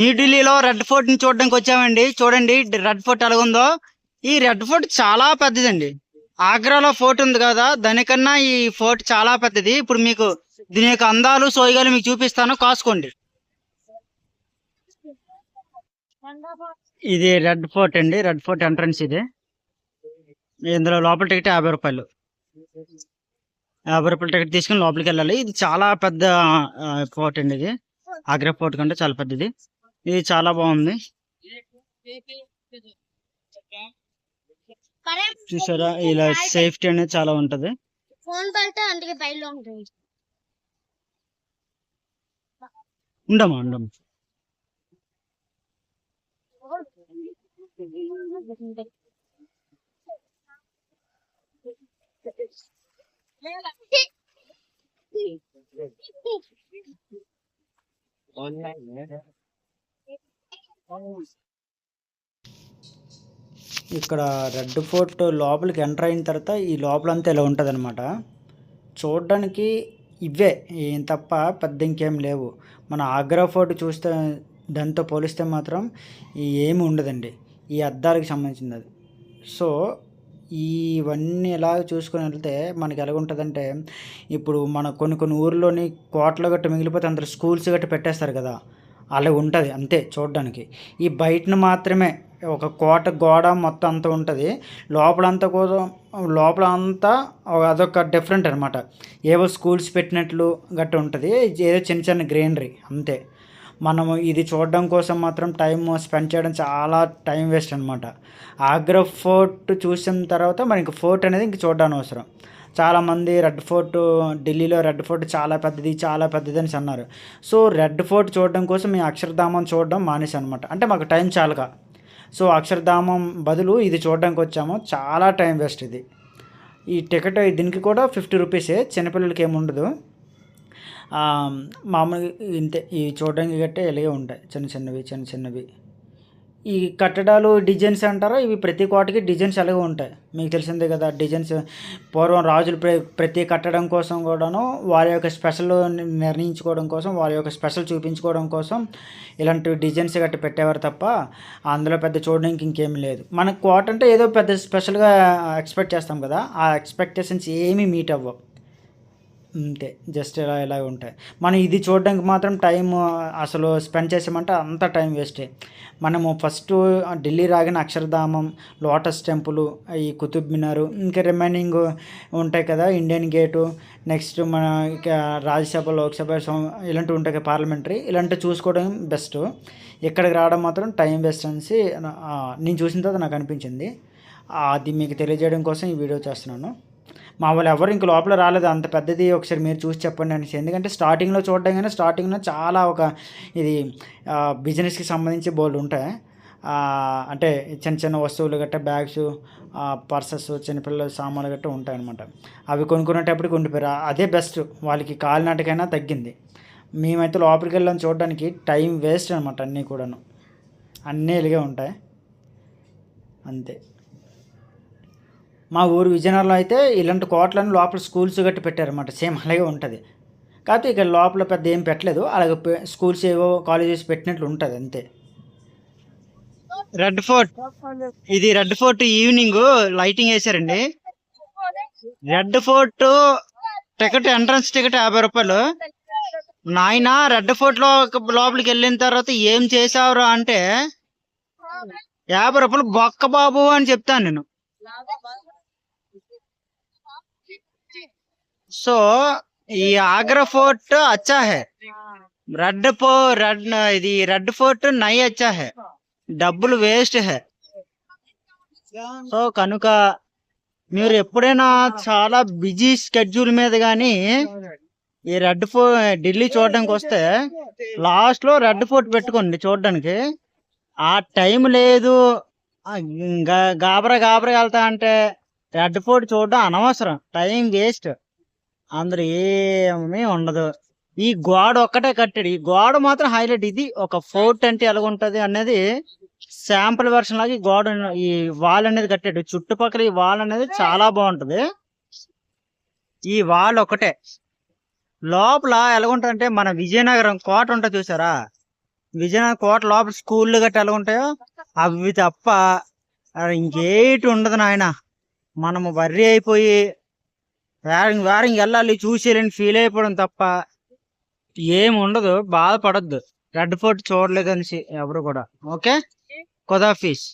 న్యూఢిల్లీలో రెడ్ ఫోర్ట్ని చూడడానికి వచ్చామండి. చూడండి రెడ్ ఫోర్ట్ ఎలాగుందో. ఈ రెడ్ ఫోర్ట్ చాలా పెద్దదండి. ఆగ్రాలో ఫోర్ట్ ఉంది కదా దానికన్నా ఈ ఫోర్ట్ చాలా పెద్దది. ఇప్పుడు మీకు దీని యొక్క అందాలు సోయగాలు మీకు చూపిస్తాను. కాసుకోండి. ఇది రెడ్ ఫోర్ట్ అండి. రెడ్ ఫోర్ట్ ఎంట్రన్స్ ఇది. ఇందులో లోపల టికెట్ యాభై రూపాయలు. యాభై రూపాయల టికెట్ తీసుకుని లోపలికి వెళ్ళాలి. ఇది చాలా పెద్ద ఫోర్ట్ అండి ఇది. ఆగ్రా ఫోర్ట్ కంటే చాలా పెద్దది. ఇది చాలా బాగుంది. చూసారా? ఇలా సేఫ్టీ అనేది చాలా ఉంటది. ఫోన్ పెడితే అందుకే బయలు ఉంటుంది. ఉండమా ఉండము ఇక్కడ రెడ్ ఫోర్ట్ లోపలికి ఎంటర్ అయిన తర్వాత ఈ లోపలంతా ఇలా ఉంటుంది అనమాట చూడడానికి ఇవే ఏం తప్ప పెద్ద ఇంకేం లేవు. మన ఆగ్రా ఫోర్ట్ చూస్తే దాంతో పోలిస్తే మాత్రం ఏమి ఉండదండి. ఈ అద్దాలకు సంబంధించింది అది. సో ఇవన్నీ ఎలా చూసుకొని వెళ్తే మనకి ఎలా ఉంటుందంటే ఇప్పుడు మన కొన్ని కొన్ని ఊర్లోని కోటలు గట్ట మిగిలిపోతే అందరు స్కూల్స్ గట్ట పెట్టేస్తారు కదా. అలా ఉంటుంది అంతే చూడడానికి. ఈ బయటను మాత్రమే ఒక కోట గోడ మొత్తం అంతా ఉంటుంది. లోపలంతా కూడా లోపల అంతా అదొక డిఫరెంట్ అనమాట ఏవో స్కూల్స్ పెట్టినట్లు గట్ట ఉంటుంది. ఏదో చిన్న చిన్న గ్రీనరీ అంతే. మనము ఇది చూడడం కోసం మాత్రం టైం స్పెండ్ చేయడం చాలా టైం వేస్ట్ అనమాట ఆగ్రా ఫోర్ట్ చూసిన తర్వాత మనకి ఫోర్ట్ అనేది ఇంక చూడడానికి అవసరం. చాలామంది రెడ్ ఫోర్ట్ ఢిల్లీలో రెడ్ ఫోర్ట్ చాలా పెద్దది చాలా పెద్దది అని అన్నారు. సో రెడ్ ఫోర్ట్ చూడడం కోసం మేము అక్షరధామం చూడడం మానేసి అనమాట అంటే మాకు టైం చాలక సో అక్షరధామం బదులు ఇది చూడడానికి వచ్చాము. చాలా టైం వేస్ట్ ఇది. ఈ టికెట్ దీనికి కూడా ఫిఫ్టీ రూపీసే. చిన్నపిల్లలకి ఏమి ఉండదు. మామూలుగా ఇంతే. ఈ చూడడానికి గట్టే ఇలాగే ఉంటాయి. చిన్న చిన్నవి చిన్న చిన్నవి. ఈ కట్టడాలు డిజైన్స్ అంటారా? ఇవి ప్రతి కోటకి డిజైన్స్ అలాగే ఉంటాయి. మీకు తెలిసిందే కదా డిజైన్స్ పూర్వం రాజులు ప్ర ప్రతి కట్టడం కోసం కూడాను వారి యొక్క స్పెషల్ నిర్ణయించుకోవడం కోసం వారి యొక్క స్పెషల్ చూపించుకోవడం కోసం ఇలాంటి డిజైన్స్ గట్టి పెట్టేవారు తప్ప అందులో పెద్ద చూడడానికి ఇంకేమీ లేదు. మన కోట అంటే ఏదో పెద్ద స్పెషల్గా ఎక్స్పెక్ట్ చేస్తాం కదా ఆ ఎక్స్పెక్టేషన్స్ ఏమీ మీట్ అవ్వవు. అంతే జస్ట్ ఇలా ఇలా ఉంటాయి. మనం ఇది చూడడానికి మాత్రం టైం అసలు స్పెండ్ చేసామంటే అంత టైం వేస్టే మనము ఫస్ట్ ఢిల్లీ రాగిన అక్షరధామం లోటస్ టెంపుల్ ఈ కుతుబ్ మినార్ ఇంకా రిమైనింగ్ ఉంటాయి కదా ఇండియన్ గేటు నెక్స్ట్ మన ఇక రాజ్యసభ లోక్సభ ఇలాంటివి ఉంటాయి కదా పార్లమెంటరీ ఇలాంటివి చూసుకోవడం బెస్ట్. ఇక్కడికి రావడం మాత్రం టైం వేస్ట్ అనేసి నేను చూసిన తర్వాత నాకు అనిపించింది. అది మీకు తెలియజేయడం కోసం ఈ వీడియో చేస్తున్నాను. మా వాళ్ళు ఎవరు ఇంక లోపల రాలేదు. అంత పెద్దది ఒకసారి మీరు చూసి చెప్పండి అనేసి. ఎందుకంటే స్టార్టింగ్లో చూడడం కానీ స్టార్టింగ్లో చాలా ఒక ఇది బిజినెస్కి సంబంధించి బోర్డు ఉంటాయి. అంటే చిన్న చిన్న వస్తువులు గట్రా బ్యాగ్స్ పర్సెస్ చిన్నపిల్లల సామాన్లు గట్రా ఉంటాయి అనమాట అవి కొనుక్కునేటప్పటికి ఉండిపోయారు. అదే బెస్ట్ వాళ్ళకి కాలినాటికైనా తగ్గింది. మేమైతే లోపలికి వెళ్ళాం చూడడానికి. టైం వేస్ట్ అనమాట అన్నీ కూడాను. అన్నీ ఇలాగే ఉంటాయి. అంతే. మా ఊరు విజయనగరంలో అయితే ఇలాంటి కోట్లను లోపల స్కూల్స్ గట్టి పెట్టారన్నమాట. సేమ్ అలాగే ఉంటుంది. కాకపోతే ఇక్కడ లోపల పెద్ద ఏం పెట్టలేదు. అలాగే స్కూల్స్ ఏవో కాలేజెస్ పెట్టినట్లు ఉంటుంది అంతే. Red fort. ఇది రెడ్ ఫోర్ట్ ఈవినింగ్ లైటింగ్ వేసారండి. Red fort ticket entrance ticket యాభై రూపాయలు. నాయన రెడ్ ఫోర్ట్లో లోపలికి వెళ్ళిన తర్వాత ఏం చేసావురా అంటే యాభై రూపాయలు బొక్క బాబు అని చెప్తాను నేను. సో ఈ ఆగ్రా ఫోర్ట్ అచ్చా హే రెడ్ ఫో రెడ్ ఇది రెడ్ ఫోర్ట్ నై అచ్చా హే డబ్బులు వేస్ట్ హే సో కనుక మీరు ఎప్పుడైనా చాలా బిజీ స్కెడ్యూల్ మీద కానీ ఈ రెడ్ ఫో ఢిల్లీ చూడడానికి వస్తే లాస్ట్లో రెడ్ ఫోర్ట్ పెట్టుకోండి చూడడానికి. ఆ టైం లేదు. గాబరా గాబరా వెళ్తా అంటే రెడ్ ఫోర్ట్ చూడడం అనవసరం. టైం వేస్ట్ అందరు ఏమీ ఉండదు. ఈ గోడ ఒక్కటే కట్టాడు. ఈ గోడ మాత్రం హైలైట్. ఇది ఒక ఫోర్ట్ అంటే ఎలాగుంటది అనేది శాంపుల్ వెర్షన్ లాగా ఈ గోడ ఈ వాల్ అనేది కట్టాడు. చుట్టుపక్కల ఈ వాల్ అనేది చాలా బాగుంటది. ఈ వాల్ ఒకటే లోపల ఎలాగుంటదంటే మన విజయనగరం కోట ఉంటుంది చూసారా? విజయనగరం కోట లోపల స్కూళ్ళు గట్రా ఎలా ఉంటాయో అవి తప్ప ఇంకేటి ఉండదు నాయన. మనము వర్రీ అయిపోయి వేరంగ్ వేరంగ్ వెళ్ళాలి చూసేయాలని ఫీల్ అయిపోవడం తప్ప ఏం ఉండదు బాధపడద్దు. రెడ్ ఫోర్ట్ చూడలేదనేసి ఎవరు కూడా. ఓకే ఖుదాఫీస్